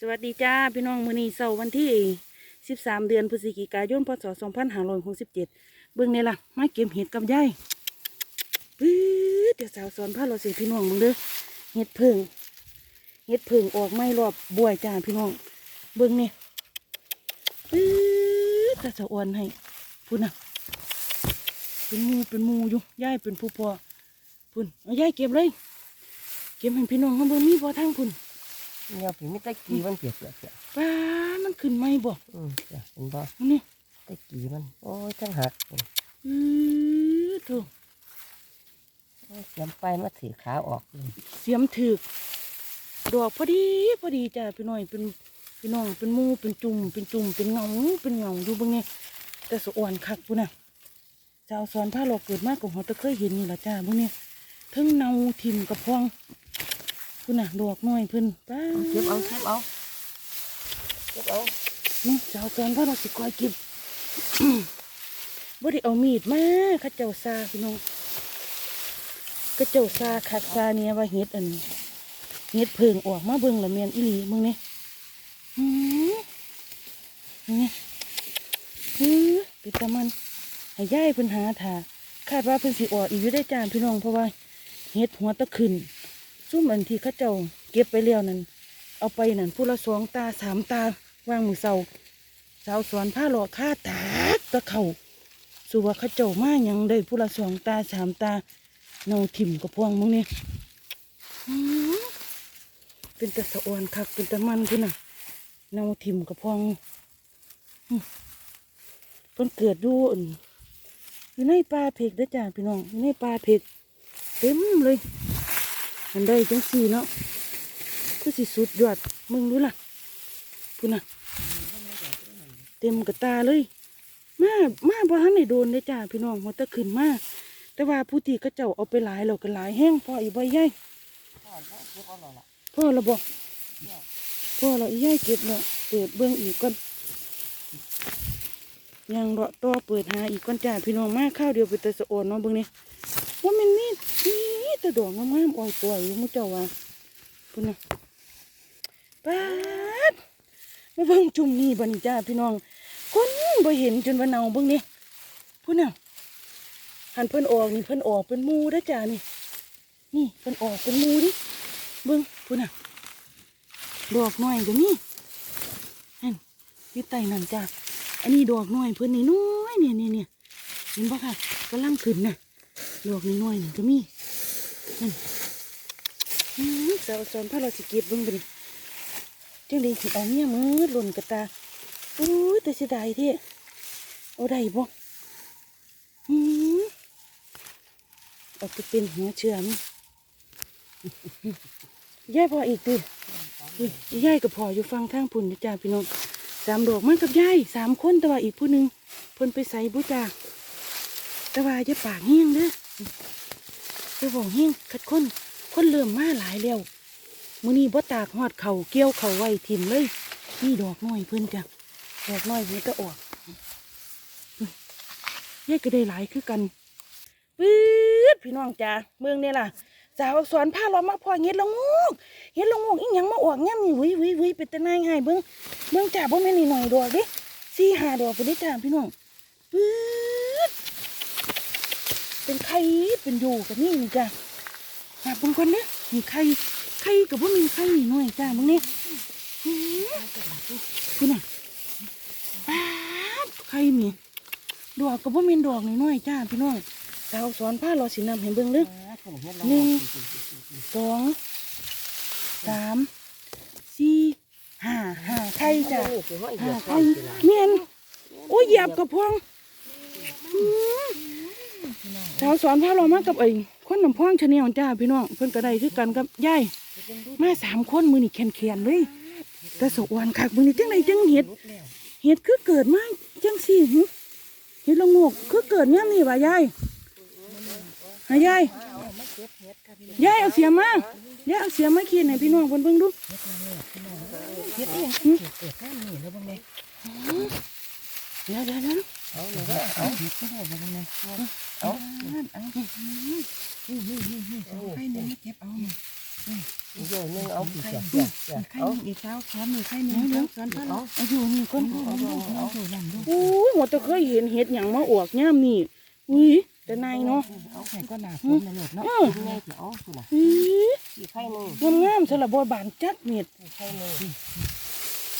สวัสดีจ้าพี่น้องมือนีเสาร์วันที่ 13 เดือนพฤศจิกายนพศ2567เบิ่งนี่ล่ะมาเก็บเห็ดกับยายปื๊ดเดี๋ยวสาวสอนพาเราสิพี่น้องมึงเด้อเห็ดพิ่งเห็ดพิ่งออกไม่รอบบวยจ้าพี่น้องเบิ่งนี่ปื๊ดจะสะอวนให้พูดน่ะเป็นมูเป็นมูอยู่ยายเป็นผู้พอพุ่นเอายายเก็บเลย เก็บให้พี่น้องเขาเบิ่งมีบ่ทางพุ่น เนี่ยผีไม่ตะกี้มันเปียกเปียกเปียกป้ามันขึ้นไหมบ่อืมจ้ะเห็นบ่นี่ตะกี้มัน โอ้ยจังหักโอ้ยอือโถูเสียมไปมาถือขาออกเลยเสียมถือกดอกพอดีพอดีจ้ะพี่น้อยเป็นพี่น้องเป็นหมูเป็นจุ่มเป็นจุ่มเป็นเงาเป็นเงาอยู่เบางนี่แต่สะอ่อนคักพุ่นน่ะเจ้าสอนผ้าหลอกเกิดมากกว่าหัวตะเคยเห็นนี่ละจ้าเบางนี่ทั้งเนาทิมกับพอง พุ่นน่ะดอกน้อยเพิ่นป้าเก็บเอาเก็บเอาเก็บเอานี่เจ้าสอนผ้าเราสิคอยเก็บบ่ได้เอามีดมาเข้าเจ้าซาพี่น้องเข้าเจ้าซาคักซาเนี่ยว่าเฮ็ดอันเฮ็ดเพิงออกมาเบิ่งละเมียนอีหลีมึงนี่หือนี่หือปิดตามันให้ย่ายเพิ่นหาถาคาดว่าเพิ่นสิออกอีกอยู่ได้อจานพี่น้องเพราะว่าเฮ็ดหัวตะขึ้น ซุ่มอันที่ข้าเจ้าเก็บไปแล้วนั่นเอาไปนั่นผู้ละสองตาสามตาวางมือเศร้าสาวสอนผ้าหลอกค่าตาตะเข่าสุว่าเขาเจ้ามาหยังได้ผู้ละสองตาสามตาเนาถิ่มกับพวงมึงนี่อื้อเป็นตะสะออนคักเป็นตะมันคุณน่ะเนาถิ่มกับพวงอื้อเพิ่นเกิดดูอั่นอยู่ในป่าเพกเด้อจ้าพี่น้องอยู่ในป่าเพกเต็มเลย มันได้จังสี่เนาะคือสิสุดยอดมึงดูล่ะคุณน่ะ เต็มกระตาเลย มามาบ่ทันได้โดนเลยจ้าพี่น้องหัวตะขึ้นมาแต่ว่าผู้ที่เขาเจ้าเอาไปหลายเราก็หลายแห้งพออีใบใหญ่พ่อเก็บเอาหน่พ่อเราบอกพ่อเราอีใหญ่เก็บแล้วเปิดเบื้องอีกก่อนยังเลาะต่อเปิดหาอีกก่อนจ้าพี่น้องมากข้าวเดียวไปแต่สะโอนเนาะเบิ่งนี่ว่ามันมีนี่ ตะดอกงามๆอ่อยตัวอยู่มุเจ้าว่าพุ่นน่ะป๊าดมาเบิ่งจุ่มนี่บันจ้าพี่น้อง คนบ่เห็นจนว่าเนาเบิ่งนี่พุ่นน่ะหันเพิ่นออกนี่เพิ่นออกเป็นมูด้จ้านี่ นี่เพิ่นออกเป็นมูดิเบิ่งพุ่นน่ะดอกน้อยก็มีนั่นอยู่ใต้นั่นจ้าอันนี้ดอกน้อยเพิ่นนี่น้อยเนี่ยเนี่ยเนี่ยเห็นบ่ค่ะกำลังขึ้นน่ะดอกน้อยนี่ก็มี่ สาวสอนพาเราสิเก็บบิ่งบ่นี่จังด๋สิเอาเมียมือหล่นกระตาอู้แต่เสียดายเท่เอาได้บ่เอาไปเป็นหัวเชื่อมย่ายพออีกดิอุ้ยยายกับพ่ออยู่ฟังทางพุ่นจ้าพี่น้องสามดอกมากับย่ายสามคนแต่ว่าอีกผู้หนึ่งเพิ่นไปใส่บุจ้าแต่ว่าจะปากเฮี้ยงเด้อ จะบอกเฮี้ยงคัดคนคนเริ่มมาหลายแล้วมื้อนี้บ่ตากหอดเข่าเกี่ยวเข่าไว้ทิ่มเลยนี่ดอกน้อยเพิ่นจ้ะดอกน้อยมันก็ออกยายก็ได้หลายคือกันปื๊ดพี่น้องจ้าเมืองเนี่ยล่ะสาวสอนผ้าล้อมมาพอเฮ็ดละงูกเฮ็ดละงูกอีหยังมาออกแง่นี่วิวิวิเป็นตะนายให้เบิ่งเบิ่งจ้าบ่แม่นนี่หน่อยดอกดิสี่ห้าดอกไปเด้จ้าพี่น้องปื๊ด เป็นไข่เป็นอยู่กับนี่นี่จ้าหาเบิ่งก่อนเด้อนี่ไข่ไข่กับบ่ามีไข่หน่อยจ้าเบิ่งนี่อื้อคุณน่ะป๊าดใครมีดอกก็บ่แม่นดอกหน้อยจ้าพี่น้องสาวสอนผ้าเราสินำให้เบิ่งเด้ออ่าเพิ่นเห็นแล้วหนึ่งสองสามสี่ห้าห้าไข่จ้าห้าไข่เมียนโอ้ยหยียบกระพองอื สาวสอนผ้าเรามากับไอ้คนน้ำพองชะเนียวจ้าพี่น้องเพิ่นก็ได้คือกันกับยายมาสามคนมือนี่แขนๆเลยแต่สวรรค์คักมือนี่จังไดจังเห็ดลุกแล้วเห็ดคือเกิดมาจังสี่หึเห็ดละโงกคือเกิดเนี่ยนี่ว่ายายหายายยายเอาเสียมายายเอาเสียมาขีดให้พี่น้องคนเบิ่งดูเฮ็ดเองเกิดเกิดข้ามนี่แล้วบ่แม่เดี๋ยวเดี๋ยวเดี๋ยวเอาเลยเด้อเอาเฮ็ดก็ได้บ่แม่เอาเอาเอานี่นี่นี่นี่เอาไปนี่มาเก็บเอานี่โยนนึงเอาสิเสีเสียเสียไข่เอาอีกเช้าแค่มีไข่หนึ่งเดี๋ยวสอนพันเอาอยู่นี่ก้นเอาดูเอาดูนั่นดูอู้หัวตะเคยเห็นเห็ดหยังมาออกย่ามนี่อุ้ยแต่นายเนาะเอาไข่ก็หนาผมในรถเนาะอือกินไงสิเอาสิน่ะอุ้ยอีไข่หนึ่งงามๆสละบอยบานจัดเม็ดไข่หนึ่ง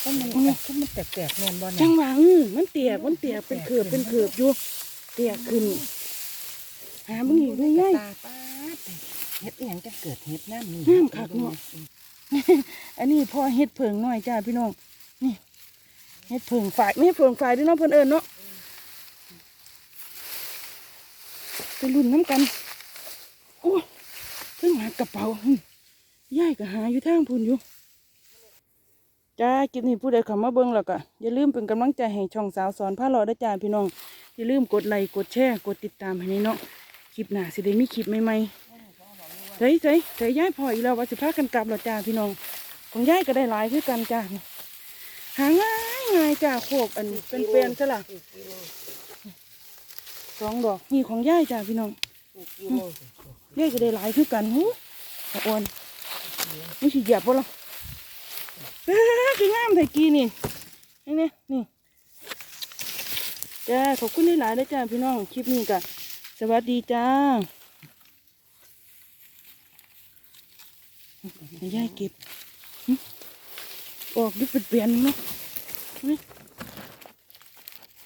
ต้นมันต้นมันแตกๆแน่นบอลจังหวะมันเตียกมันเตียกเป็นเขือบเป็นเขือบอยู่เตียกขึ้น หามึงอีกได้ไงตาป้าเฮ็ดอีหยังจะเกิดเฮ็ดน้ำนี่น้ำคักเนาะอันนี้พ่อเฮ็ดเพิงน้อยจ้าพี่น้อง นี่เฮ็ดเพิงฝ่ายไม่เพิงฝ่ายเด้วยเนาะเพิ่นเอิญเนาะไปรุ่นน้ำกัน โอ้ยเพิ่งหากระเป๋าหึย่ายก็หาอยู่ทางพุ่นอยู่จ้าคลิปนี้ผู้ใดเข้ามาเบิ่งแล้วก็อย่าลืมเป็นกำลังใจให้ช่องสาวสอนพาเลาะด้วยจ้าพี่น้อง อย่าลืมกดไลค์กดแชร์กดติดตามให้ในเนาะ คลิปหน้าสิได้มีคลิปใหม่ๆเฮ้ยเฮ้ยเฮ้ยย้ายพออีกแล้วว่าสิพากันกลับแล้วจ้าพี่น้องของย้ายก็ได้หลายคือกันจ้าหาง่ายง่ายจ้าโคกอันเป็นเปลี่ยนซะล่ะอีกสองดอกนี่ของย้ายจ้าพี่น้องย้ายก็ได้หลายคือกันหูอ่อนนี่สิเหยียบบ่ล่ะคืองามไทกีนี่นี่นี่นี่จ้าขอบคุณหลายๆเลยจ้าพี่น้องคลิปนี้ก็ สวัสดีจ้าย้ายเก็บ ออกดิเป็นเปลี่ยนเนาะนี่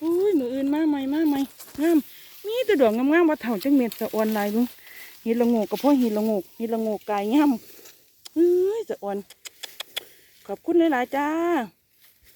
อุ้ยมืออื่นมาใหม่มาใหม่งามมีแต่ดอกงามๆว่าเถ่าจังเม็ดสะออนลายเบุ้งเห็ดละโงกกับพ่อเห็ดละโงกเห็ดละโงกกายงามเอ้ยสะออน ขอบคุณหลายๆจ้า